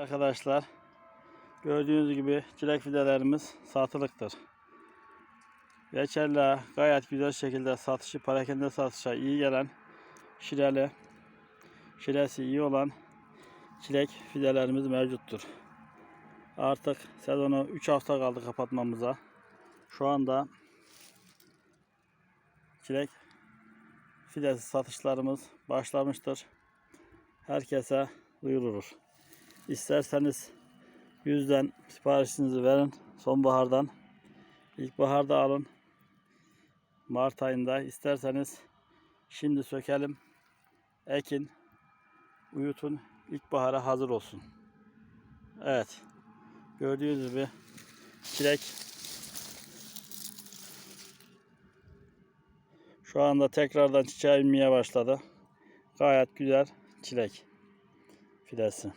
Arkadaşlar gördüğünüz gibi çilek fidelerimiz satılıktır. Geçerli gayet güzel şekilde satışı parakende satışa iyi gelen şireli şiresi iyi olan çilek fidelerimiz mevcuttur. Artık sezonu 3 hafta kaldı kapatmamıza. Şu anda çilek fidesi satışlarımız başlamıştır. Herkese duyurulur. İsterseniz yüzden siparişinizi verin. Sonbahardan ilkbaharda alın. Mart ayında isterseniz şimdi sökelim. Ekin, uyutun. İlkbahara hazır olsun. Evet. Gördüğünüz gibi çilek şu anda tekrardan çiçeğe inmeye başladı. Gayet güzel çilek fidesi.